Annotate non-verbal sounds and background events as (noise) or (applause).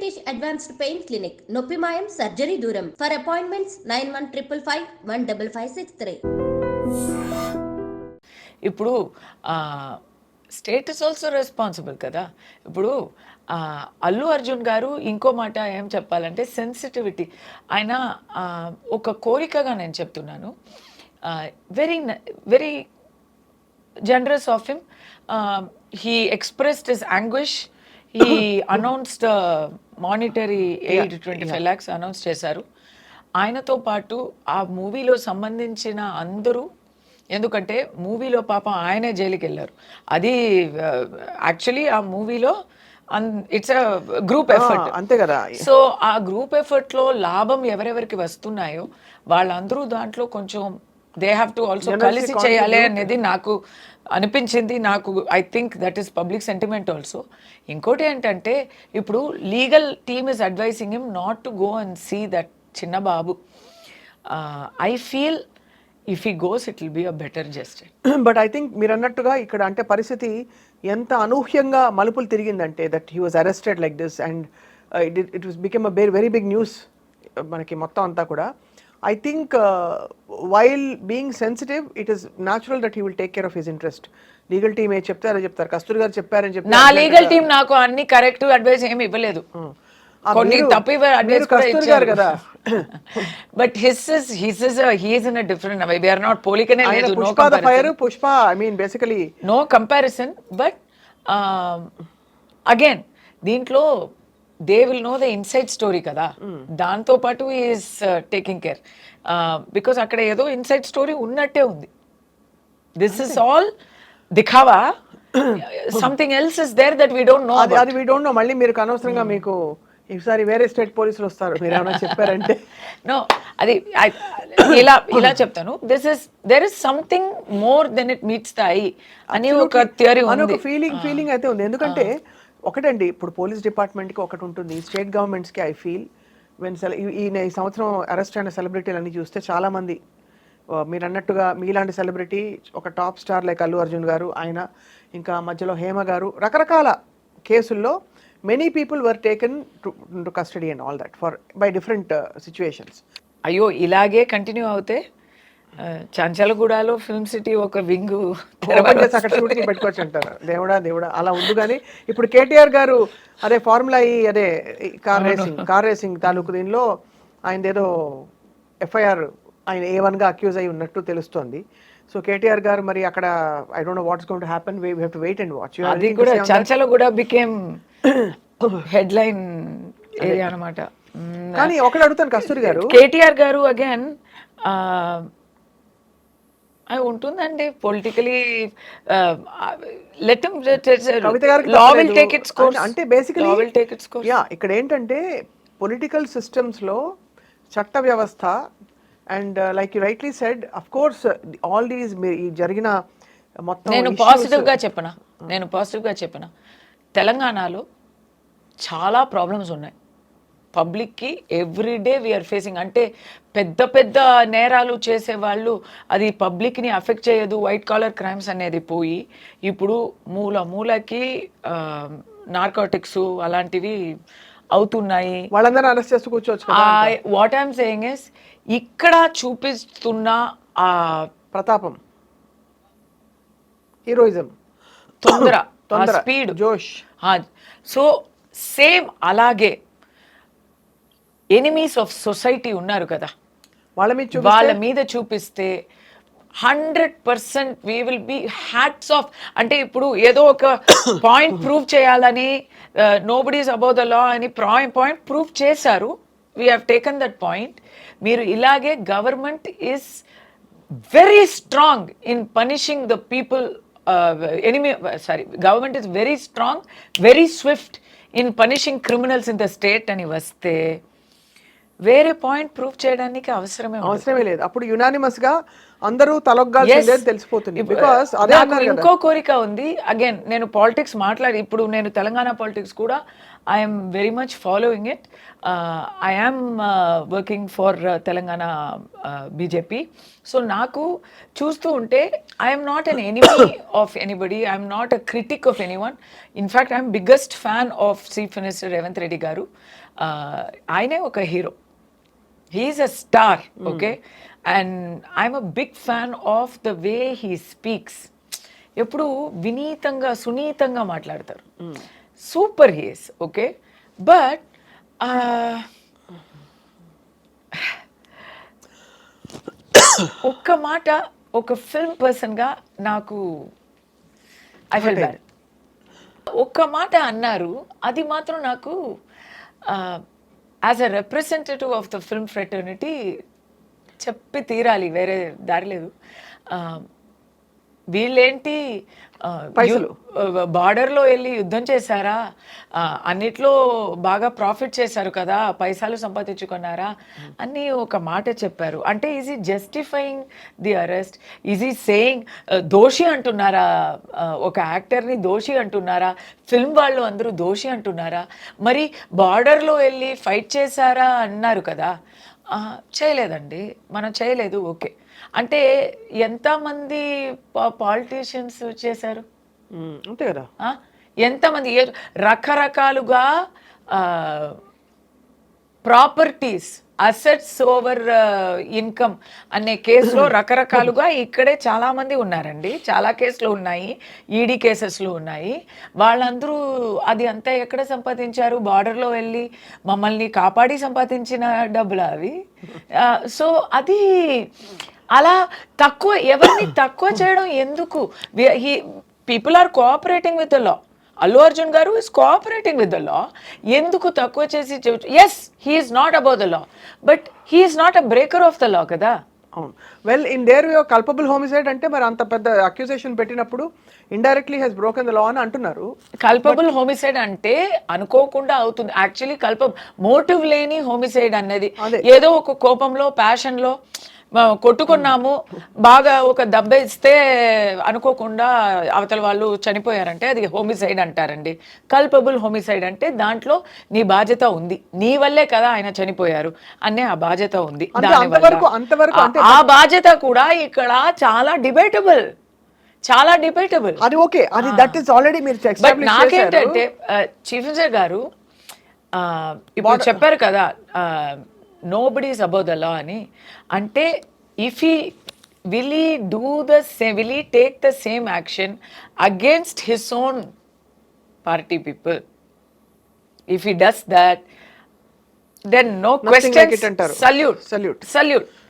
Diabetes advanced pain clinic నొప్పి మాయం surgery దూరం for appointments nine one triple five one double five six three ఇప్పుడు is also responsible కదా ఇప్పుడు అల్లు అర్జున్ గారు ఇంకో మాట ఏం చెప్పాలంటే సెన్సిటివిటీ ఆయన ఒక కోరికగా నేను చెప్తున్నాను very very generous of him he expressed his anguish he announced monetary eight twenty five lakhs announce చేశారు ఆయనతో పాటు ఆ మూవీలో సంబంధించిన అందరూ ఎందుకంటే మూవీలో పాపం ఆయనే జైలుకి వెళ్ళారు అది యాక్చువల్లీ uh, ఆ మూవీలో ఇట్స్ గ్రూప్ ఎఫర్ట్ అంతే కదా సో ఆ గ్రూప్ ఎఫర్ట్లో లాభం ఎవరెవరికి వస్తున్నాయో వాళ్ళందరూ దాంట్లో కొంచెం దే హ్యావ్ టు ఆల్సో కలిసి చేయాలి అనేది నాకు అనిపించింది నాకు I think that is public sentiment also ఇంకోటి ఏంటంటే ఇప్పుడు legal team is advising him not to go and see that చిన్న బాబు I feel if he goes it will be a better just but I think మీరు అన్నట్టుగా ఇక్కడ అంటే పరిస్థితి ఎంత అనూహ్యంగా మలుపులు తిరిగిందంటే that he was arrested like this and it it was became a very very big news మనకి మొత్తం అంతా కూడా I think while being sensitive it is is that he will take care of his interest legal team ఏ చెప్తారో చెప్తారు కస్తూరి గారు చెప్పారని చెప్పి నా లీగల్ టీమ్ నాకు అన్ని కరెక్ట్ అడ్వైస్ ఏమి ఇవ్వలేదు కదా దీంట్లో they will know the inside story కదా hmm. దాంతో పాటు ఈస్ టేకింగ్ కేర్ బికాస్ అక్కడ ఏదో ఇన్సైడ్ స్టోరీ ఉన్నట్టే ఉంది this is all దిఖావా something else is there that we don't know అది వీ డోంట్ నో మళ్ళీ మీరు అనవసరంగా hmm. మీకు ఈసారి వేరే స్టేట్ పోలీసులు వస్తారు మీరు ఏమైనా చెప్పారంటే నో (laughs) అది ఇలా ఇలా చెప్తాను this is there is something more than it meets the eye అని ఒక థియరీ ఉంది ఫీలింగ్ ఫీలింగ్ అయితే ఉంది ఎందుకంటే ఒకటండి ఇప్పుడు పోలీస్ డిపార్ట్మెంట్కి ఒకటి ఉంటుంది స్టేట్ గవర్నమెంట్స్కి ఐ ఫీల్ వెన్ ఈయన ఈ సంవత్సరం అరెస్ట్ అయిన సెలబ్రిటీలు అన్నీ చూస్తే చాలామంది మీరు అన్నట్టుగా మీలాంటి సెలబ్రిటీ ఒక top star like Allu Arjun గారు ఆయన ఇంకా మధ్యలో హేమ గారు రకరకాల కేసుల్లో many people were taken to custody and all that for by different situations అయ్యో ఇలాగే కంటిన్యూ అవుతే చంచలగూడలో ఫిల్మ్ సిటీ ఒక వింగ్ షూటింగ్ పెట్టుకోవచ్చు అంటారు దేవుడా దేవుడా అలా ఉంది కానీ ఇప్పుడు కేటీఆర్ గారు అదే ఫార్ములా ఈ అదే కార్ రేసింగ్ కార్ రేసింగ్ తాలూకు దీనిలో ఆయన ఏదో ఎఫ్ఐఆర్ ఆయన ఏ వన్ గా అక్యూజ్ అయి ఉన్నట్టు తెలుస్తోంది సో కేటీఆర్ గారు మరి అక్కడ I don't what's gonna happen we have to wait and watch అది కూడా చంచల కూడా బికేమ్ హెడ్ లైన్ ఏరియా అనమాట కానీ ఒకటి అడుగుతాను కస్తూరి గారు కేటీఆర్ గారు అగైన్ ఉంటుందండి పొలిటికలీ అంటే ఇక్కడ ఏంటంటే పొలిటికల్ సిస్టమ్స్లో చట్ట వ్యవస్థ and like you rightly said of course all these జరిగిన మొత్తం నేను పాజిటివ్గా చెప్పనా నేను పాజిటివ్గా చెప్పనా తెలంగాణలో చాలా ప్రాబ్లమ్స్ ఉన్నాయి పబ్లిక్కి ఎవ్రీడే వీఆర్ ఫేసింగ్ అంటే పెద్ద పెద్ద నేరాలు చేసేవాళ్ళు అది పబ్లిక్ని అఫెక్ట్ చేయదు వైట్ కాలర్ క్రైమ్స్ అనేది పోయి ఇప్పుడు మూల మూలకి నార్కోటిక్స్ అలాంటివి అవుతున్నాయి వాళ్ళందరూ అరెస్ట్ చేస్తూ కూర్చోవచ్చు వాట్ ఐఎమ్ సేయింగ్ ఇస్ ఇక్కడ చూపిస్తున్న ఆ ప్రతాపం హీరోయిజం తొందర స్పీడ్ జోష్ సో సేమ్ అలాగే ఎనిమీస్ ఆఫ్ సొసైటీ ఉన్నారు కదా వాళ్ళ మీద వాళ్ళ మీద చూపిస్తే hundred percent we will be hats off అంటే ఇప్పుడు ఏదో ఒక పాయింట్ (coughs) ప్రూవ్ చేయాలని నోబడీస్ అబౌ ద లా అని పాయింట్ పాయింట్ ప్రూవ్ చేశారు we have taken that point మీరు ఇలాగే government is very strong in punishing the people enemy sorry government is very strong very swift in punishing criminals in the state అని వస్తే వేరే point prove చేయడానికి అవసరమే అవసరమే లేదు అప్పుడు యునానిమస్ గా అందరూ తలొగ్గాల్సిందే తెలిసిపోతుంది బికాస్ అదే ఇంకో కోరిక ఉంది అగైన్ నేను పాలిటిక్స్ మాట్లాడి ఇప్పుడు నేను తెలంగాణ పాలిటిక్స్ కూడా I'm very much following it I'm working for Telangana BJP uh, so నాకు చూస్తూ ఉంటే I'm not an enemy of anybody I'm not a critic of anyone in fact I'm biggest fan of chief minister Revanth Reddy garu uh, ఆయనే ఒక hero he's a star okay and I'm a big fan of the way he speaks ఎప్పుడు వినీతంగా సునీతంగా మాట్లాడతారు super he's okay but ఒక్క మాట ఒక film పర్సన్గా నాకు ఐ ఫెల్ ఒక్క మాట అన్నారు అది మాత్రం నాకు uh, as a representative of the film fraternity చెప్పి తీరాలి వేరే దారి లేదు um, వీళ్ళేంటి పైసలు బార్డర్లో వెళ్ళి యుద్ధం చేశారా అన్నిట్లో బాగా ప్రాఫిట్ చేశారు కదా పైసలు సంపాదించుకున్నారా అని ఒక మాట చెప్పారు అంటే is he justifying the arrest is he saying దోషి అంటున్నారా ఒక యాక్టర్ని దోషి అంటున్నారా ఫిల్మ్ వాళ్ళు అందరూ దోషి అంటున్నారా మరి బార్డర్లో వెళ్ళి ఫైట్ చేశారా అన్నారు కదా చేయలేదండి మనం చేయలేదు ఓకే అంటే ఎంతమంది పాలిటీషియన్స్ చేశారు అంతే కదా ఎంతమంది రకరకాలుగా ప్రాపర్టీస్ అసెట్స్ ఓవర్ ఇన్కమ్ అనే కేసులో (coughs) రకరకాలుగా ఇక్కడే చాలామంది ఉన్నారండి చాలా కేసులు ఉన్నాయి ఈడీ కేసెస్లు ఉన్నాయి వాళ్ళందరూ అది అంతా ఎక్కడ సంపాదించారు బార్డర్లో వెళ్ళి మమ్మల్ని కాపాడి సంపాదించిన డబ్బులు అవి (laughs) సో అది అలా తక్కువ ఎవరిని తక్కువ చేయడం ఎందుకు people are cooperating with the law Allu Arjun గారు is cooperating with the law ఎందుకు తక్కువ చేసి yes he's not above the law but he's not a breaker of the law కదా అవును well in there yo culpable homicide అంటే మరి అంత పెద్ద అక్యూజేషన్ పెట్టినప్పుడు indirectly he's broken the law అని అంటున్నారు కల్పబుల్ హోమిసైడ్ అంటే అనుకోకుండా అవుతుంది యాక్చువల్లీ కల్ప మోటివ్ లేని హోమిసైడ్ అనేది ఏదో ఒక కోపంలో ప్యాషన్లో కొట్టుకున్నాము బాగా ఒక దెబ్బ ఇస్తే అనుకోకుండా అవతల వాళ్ళు చనిపోయారంటే అది హోమిసైడ్ అంటారండి కల్పబుల్ హోమిసైడ్ అంటే దాంట్లో నీ బాధ్యత ఉంది నీ వల్లే కదా ఆయన చనిపోయారు అనే ఆ బాధ్యత ఉంది ఆ బాధ్యత కూడా ఇక్కడ చాలా డిబేటబుల్ చాలా డిబేటబుల్ అది ఓకే అది దట్ ఇస్ ఆల్రెడీ మీరు నాకేంటంటే చీఫ్ మినిస్టర్ గారు ఇప్పుడు చెప్పారు కదా Nobody is above the law ani. Ante if he will he do the same, will he take the same action against his own party people? If he does that, then no questions. Like salute.